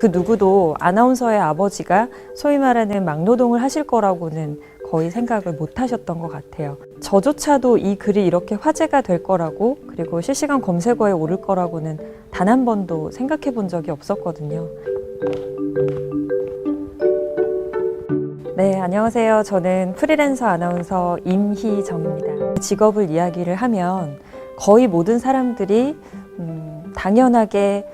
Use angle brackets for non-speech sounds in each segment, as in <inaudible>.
그 누구도 아나운서의 아버지가 소위 말하는 막노동을 하실 거라고는 거의 생각을 못 하셨던 것 같아요. 저조차도 이 글이 이렇게 화제가 될 거라고 그리고 실시간 검색어에 오를 거라고는 단 한 번도 생각해 본 적이 없었거든요. 네, 안녕하세요. 저는 프리랜서 아나운서 임희정입니다. 직업을 이야기를 하면 거의 모든 사람들이 음, 당연하게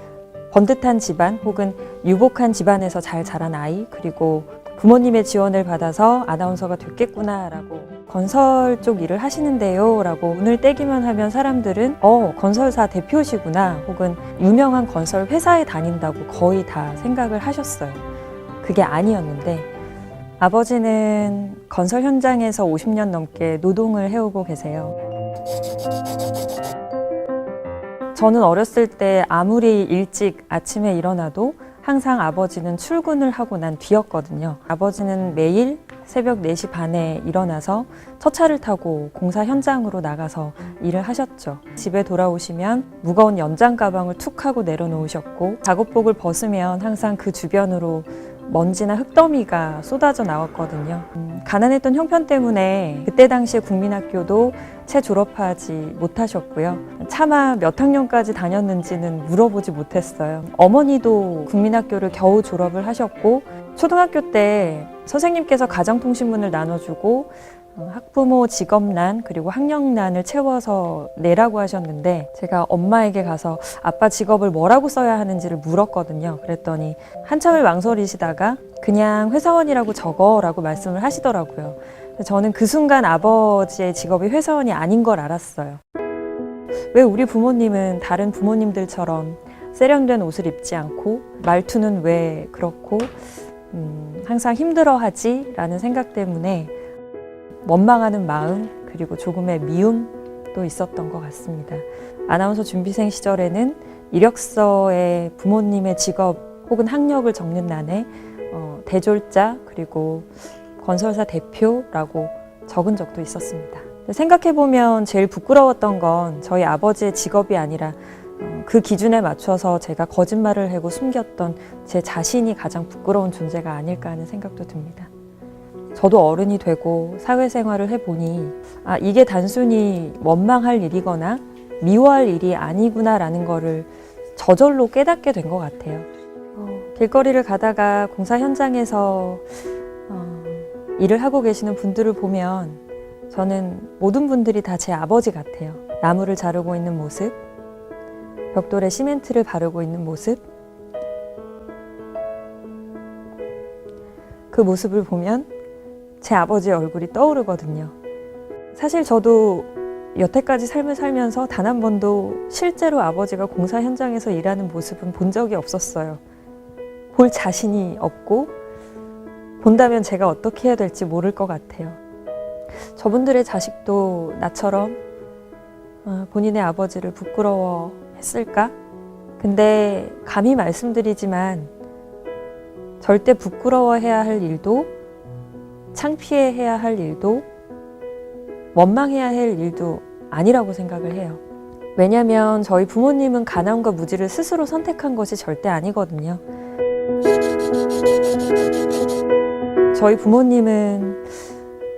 번듯한 집안 혹은 유복한 집안에서 잘 자란 아이 그리고 부모님의 지원을 받아서 아나운서가 됐겠구나라고 건설 쪽 일을 하시는데요 라고 오늘 떼기만 하면 사람들은 어 건설사 대표시구나 혹은 유명한 건설 회사에 다닌다고 거의 다 생각을 하셨어요. 그게 아니었는데 아버지는 건설 현장에서 50년 넘게 노동을 해오고 계세요. 저는 어렸을 때 아무리 일찍 아침에 일어나도 항상 아버지는 출근을 하고 난 뒤였거든요. 아버지는 매일 새벽 4시 반에 일어나서 첫 차를 타고 공사 현장으로 나가서 일을 하셨죠. 집에 돌아오시면 무거운 연장 가방을 툭 하고 내려놓으셨고 작업복을 벗으면 항상 그 주변으로 먼지나 흙더미가 쏟아져 나왔거든요. 음, 가난했던 형편 때문에 그때 당시에 국민학교도 채 졸업하지 못하셨고요. 차마 몇 학년까지 다녔는지는 물어보지 못했어요. 어머니도 국민학교를 겨우 졸업을 하셨고 초등학교 때 선생님께서 가정통신문을 나눠주고 어, 학부모 직업란 그리고 학력란을 채워서 내라고 하셨는데 제가 엄마에게 가서 아빠 직업을 뭐라고 써야 하는지를 물었거든요. 그랬더니 한참을 망설이시다가 그냥 회사원이라고 적어라고 말씀을 하시더라고요. 저는 그 순간 아버지의 직업이 회사원이 아닌 걸 알았어요. 왜 우리 부모님은 다른 부모님들처럼 세련된 옷을 입지 않고 말투는 왜 그렇고 음, 항상 힘들어하지? 라는 생각 때문에 원망하는 마음 그리고 조금의 미움도 있었던 것 같습니다. 아나운서 준비생 시절에는 이력서에 부모님의 직업 혹은 학력을 적는 난에 어, 대졸자 그리고 건설사 대표라고 적은 적도 있었습니다. 생각해 보면 제일 부끄러웠던 건 저희 아버지의 직업이 아니라 어, 그 기준에 맞춰서 제가 거짓말을 하고 숨겼던 제 자신이 가장 부끄러운 존재가 아닐까 하는 생각도 듭니다. 저도 어른이 되고 사회생활을 해보니 아 이게 단순히 원망할 일이거나 미워할 일이 아니구나라는 거를 저절로 깨닫게 된 것 같아요. 어, 길거리를 가다가 공사 현장에서 어, 일을 하고 계시는 분들을 보면 저는 모든 분들이 다 제 아버지 같아요. 나무를 자르고 있는 모습, 벽돌에 시멘트를 바르고 있는 모습, 그 모습을 보면 제 아버지의 얼굴이 떠오르거든요. 사실 저도 여태까지 삶을 살면서 단 한 번도 실제로 아버지가 공사 현장에서 일하는 모습은 본 적이 없었어요. 볼 자신이 없고 본다면 제가 어떻게 해야 될지 모를 것 같아요. 저분들의 자식도 나처럼 어, 본인의 아버지를 부끄러워 했을까? 근데 감히 말씀드리지만 절대 부끄러워해야 할 일도 창피해야 할 일도 원망해야 할 일도 아니라고 생각을 해요. 왜냐하면 저희 부모님은 가난과 무지를 스스로 선택한 것이 절대 아니거든요. 저희 부모님은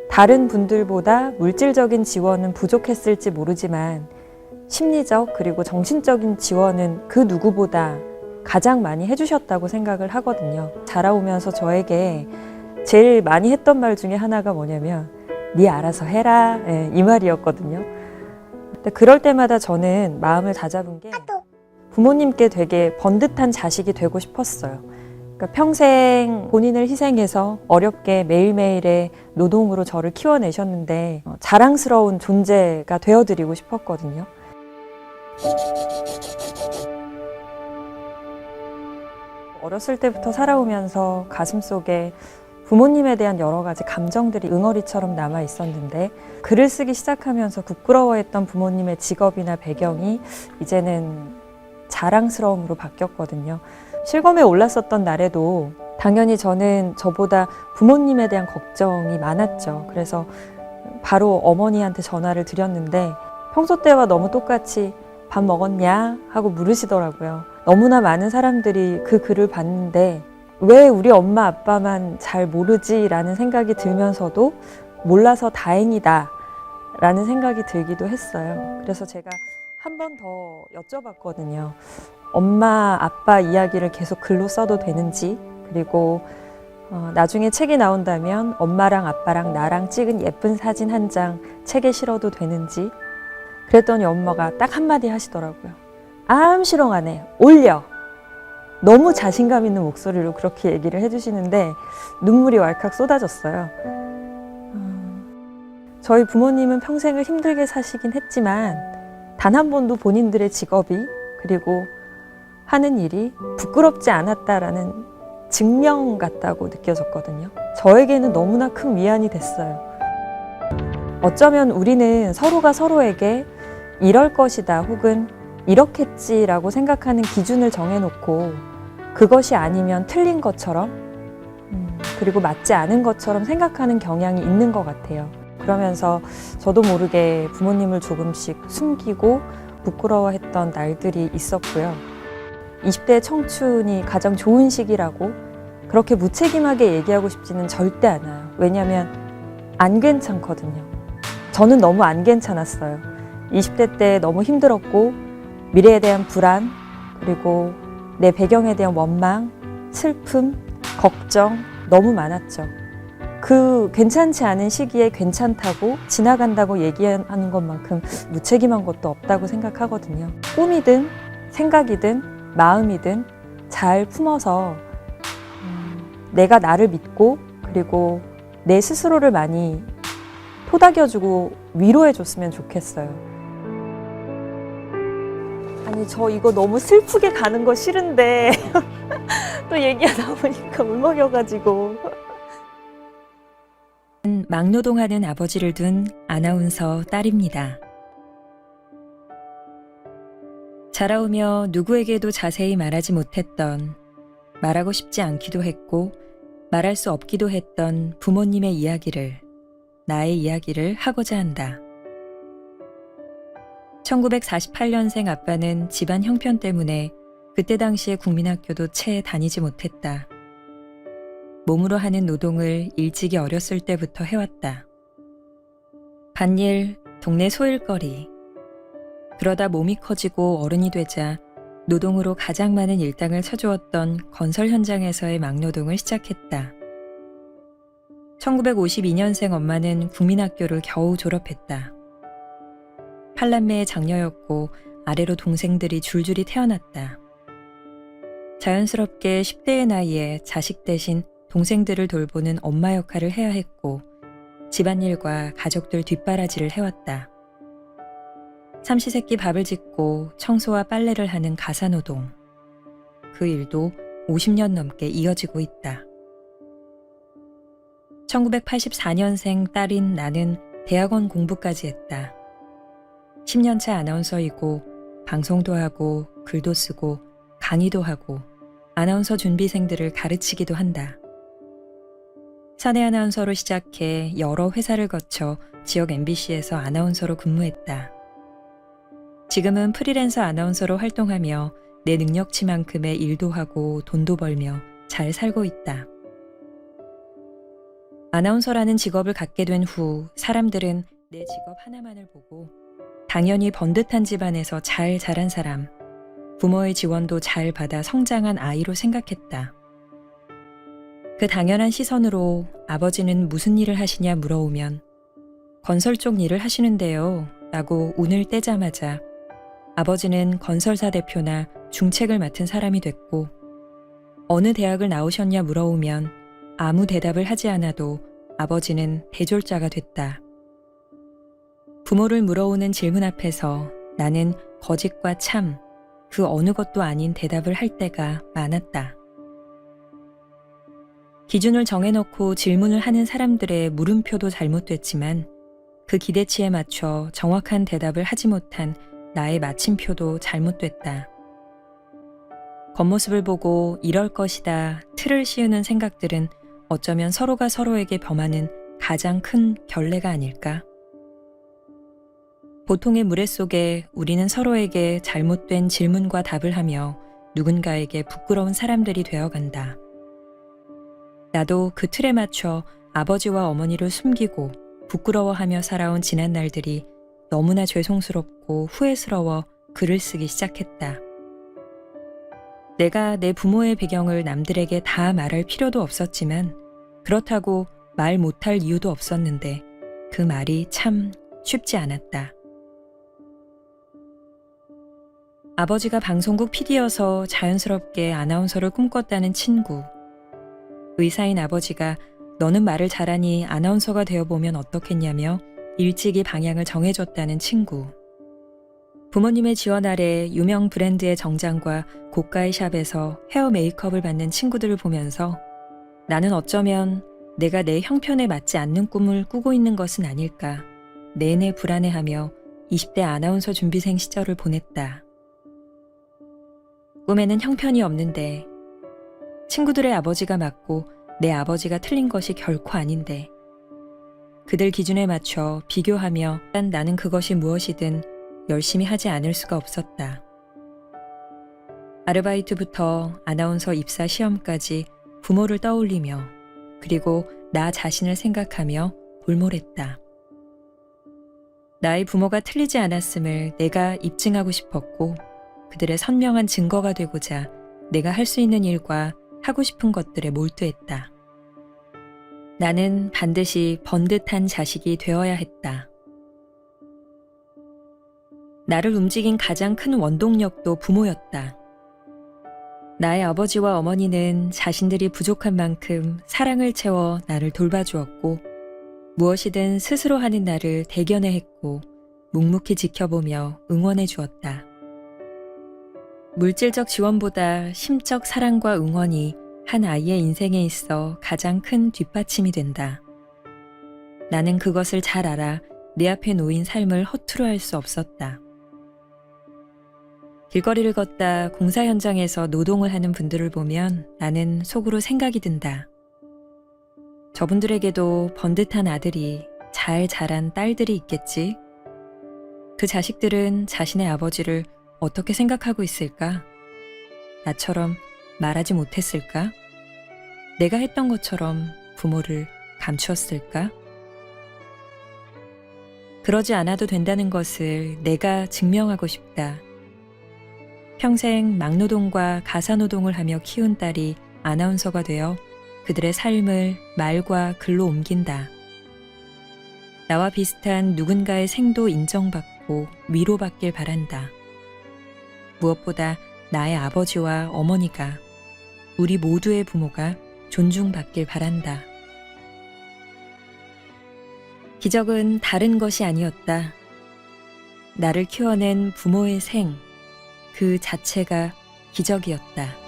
다른 분들보다 물질적인 지원은 부족했을지 모르지만 심리적 그리고 정신적인 지원은 그 누구보다 가장 많이 해주셨다고 생각을 하거든요. 자라오면서 저에게 제일 많이 했던 말 중에 하나가 뭐냐면 네 알아서 해라 예, 이 말이었거든요. 근데 그럴 때마다 저는 마음을 다잡은 게 부모님께 되게 번듯한 자식이 되고 싶었어요. 그러니까 평생 본인을 희생해서 어렵게 매일매일의 노동으로 저를 키워내셨는데 어, 자랑스러운 존재가 되어드리고 싶었거든요. 어렸을 때부터 살아오면서 가슴 속에 부모님에 대한 여러 가지 감정들이 응어리처럼 남아 있었는데 글을 쓰기 시작하면서 부끄러워했던 부모님의 직업이나 배경이 이제는 자랑스러움으로 바뀌었거든요. 실검에 올랐었던 날에도 당연히 저는 저보다 부모님에 대한 걱정이 많았죠. 그래서 바로 어머니한테 전화를 드렸는데 평소 때와 너무 똑같이 밥 먹었냐 하고 물으시더라고요. 너무나 많은 사람들이 그 글을 봤는데 왜 우리 엄마 아빠만 잘 모르지라는 생각이 들면서도 몰라서 다행이다 라는 생각이 들기도 했어요. 그래서 제가 한 번 더 여쭤봤거든요. 엄마 아빠 이야기를 계속 글로 써도 되는지 그리고 어, 나중에 책이 나온다면 엄마랑 아빠랑 나랑 찍은 예쁜 사진 한 장 책에 실어도 되는지 그랬더니 엄마가 딱 한마디 하시더라고요. 암시롱 안에 올려. 너무 자신감 있는 목소리로 그렇게 얘기를 해주시는데 눈물이 왈칵 쏟아졌어요. 음, 저희 부모님은 평생을 힘들게 사시긴 했지만 단 한 번도 본인들의 직업이 그리고 하는 일이 부끄럽지 않았다라는 증명 같다고 느껴졌거든요. 저에게는 너무나 큰 위안이 됐어요. 어쩌면 우리는 서로가 서로에게 이럴 것이다 혹은 이렇겠지라고 생각하는 기준을 정해놓고 그것이 아니면 틀린 것처럼 음, 그리고 맞지 않은 것처럼 생각하는 경향이 있는 것 같아요. 그러면서 저도 모르게 부모님을 조금씩 숨기고 부끄러워했던 날들이 있었고요. 20대 청춘이 가장 좋은 시기라고 그렇게 무책임하게 얘기하고 싶지는 절대 않아요. 왜냐하면 안 괜찮거든요. 저는 너무 안 괜찮았어요. 20대 때 너무 힘들었고 미래에 대한 불안 그리고 내 배경에 대한 원망, 슬픔, 걱정 너무 많았죠. 그 괜찮지 않은 시기에 괜찮다고 지나간다고 얘기하는 것만큼 무책임한 것도 없다고 생각하거든요. 꿈이든 생각이든 마음이든 잘 품어서 음, 내가 나를 믿고 그리고 내 스스로를 많이 토닥여주고 위로해줬으면 좋겠어요. 아니 저 이거 너무 슬프게 가는 거 싫은데 <laughs> 또 얘기하다 보니까 울먹여가지고 막노동하는 아버지를 둔 아나운서 딸입니다. 자라오며 누구에게도 자세히 말하지 못했던, 말하고 싶지 않기도 했고, 말할 수 없기도 했던 부모님의 이야기를, 나의 이야기를 하고자 한다. 1948년생 아빠는 집안 형편 때문에 그때 당시에 국민학교도 채 다니지 못했다. 몸으로 하는 노동을 일찍이 어렸을 때부터 해왔다. 밭일, 동네 소일거리. 그러다 몸이 커지고 어른이 되자 노동으로 가장 많은 일당을 쳐주었던 건설 현장에서의 막노동을 시작했다. 1952년생 엄마는 국민학교를 겨우 졸업했다. 팔남매의 장녀였고 아래로 동생들이 줄줄이 태어났다. 자연스럽게 10대의 나이에 자식 대신 동생들을 돌보는 엄마 역할을 해야 했고 집안일과 가족들 뒷바라지를 해왔다. 삼시세끼 밥을 짓고 청소와 빨래를 하는 가사노동. 그 일도 50년 넘게 이어지고 있다. 1984년생 딸인 나는 대학원 공부까지 했다. 10년차 아나운서이고 방송도 하고 글도 쓰고 강의도 하고 아나운서 준비생들을 가르치기도 한다. 사내 아나운서로 시작해 여러 회사를 거쳐 지역 MBC에서 아나운서로 근무했다. 지금은 프리랜서 아나운서로 활동하며 내 능력치만큼의 일도 하고 돈도 벌며 잘 살고 있다. 아나운서라는 직업을 갖게 된 후 사람들은 내 직업 하나만을 보고 당연히 번듯한 집안에서 잘 자란 사람, 부모의 지원도 잘 받아 성장한 아이로 생각했다. 그 당연한 시선으로 아버지는 무슨 일을 하시냐 물어오면 건설 쪽 일을 하시는데요. 라고 운을 떼자마자 아버지는 건설사 대표나 중책을 맡은 사람이 됐고 어느 대학을 나오셨냐 물어오면 아무 대답을 하지 않아도 아버지는 대졸자가 됐다. 부모를 물어오는 질문 앞에서 나는 거짓과 참, 그 어느 것도 아닌 대답을 할 때가 많았다. 기준을 정해놓고 질문을 하는 사람들의 물음표도 잘못됐지만 그 기대치에 맞춰 정확한 대답을 하지 못한 나의 마침표도 잘못됐다. 겉모습을 보고 이럴 것이다 틀을 씌우는 생각들은 어쩌면 서로가 서로에게 범하는 가장 큰 결례가 아닐까? 보통의 무례 속에 우리는 서로에게 잘못된 질문과 답을 하며 누군가에게 부끄러운 사람들이 되어간다. 나도 그 틀에 맞춰 아버지와 어머니를 숨기고 부끄러워하며 살아온 지난 날들이 너무나 죄송스럽고 후회스러워 글을 쓰기 시작했다. 내가 내 부모의 배경을 남들에게 다 말할 필요도 없었지만 그렇다고 말 못할 이유도 없었는데 그 말이 참 쉽지 않았다. 아버지가 방송국 PD여서 자연스럽게 아나운서를 꿈꿨다는 친구. 의사인 아버지가 너는 말을 잘하니 아나운서가 되어보면 어떻겠냐며 일찍이 방향을 정해줬다는 친구. 부모님의 지원 아래 유명 브랜드의 정장과 고가의 샵에서 헤어 메이크업을 받는 친구들을 보면서 나는 어쩌면 내가 내 형편에 맞지 않는 꿈을 꾸고 있는 것은 아닐까 내내 불안해하며 20대 아나운서 준비생 시절을 보냈다. 꿈에는 형편이 없는데 친구들의 아버지가 맞고 내 아버지가 틀린 것이 결코 아닌데 그들 기준에 맞춰 비교하며 난 나는 그것이 무엇이든 열심히 하지 않을 수가 없었다. 아르바이트부터 아나운서 입사 시험까지 부모를 떠올리며 그리고 나 자신을 생각하며 골몰했다. 나의 부모가 틀리지 않았음을 내가 입증하고 싶었고 그들의 선명한 증거가 되고자 내가 할 수 있는 일과 하고 싶은 것들에 몰두했다. 나는 반드시 번듯한 자식이 되어야 했다. 나를 움직인 가장 큰 원동력도 부모였다. 나의 아버지와 어머니는 자신들이 부족한 만큼 사랑을 채워 나를 돌봐주었고, 무엇이든 스스로 하는 나를 대견해 했고, 묵묵히 지켜보며 응원해 주었다. 물질적 지원보다 심적 사랑과 응원이 한 아이의 인생에 있어 가장 큰 뒷받침이 된다. 나는 그것을 잘 알아 내 앞에 놓인 삶을 허투루 할 수 없었다. 길거리를 걷다 공사 현장에서 노동을 하는 분들을 보면 나는 속으로 생각이 든다. 저분들에게도 번듯한 아들이 잘 자란 딸들이 있겠지. 그 자식들은 자신의 아버지를 어떻게 생각하고 있을까? 나처럼 말하지 못했을까? 내가 했던 것처럼 부모를 감추었을까? 그러지 않아도 된다는 것을 내가 증명하고 싶다. 평생 막노동과 가사노동을 하며 키운 딸이 아나운서가 되어 그들의 삶을 말과 글로 옮긴다. 나와 비슷한 누군가의 생도 인정받고 위로받길 바란다. 무엇보다 나의 아버지와 어머니가 우리 모두의 부모가 존중받길 바란다. 기적은 다른 것이 아니었다. 나를 키워낸 부모의 생, 그 자체가 기적이었다.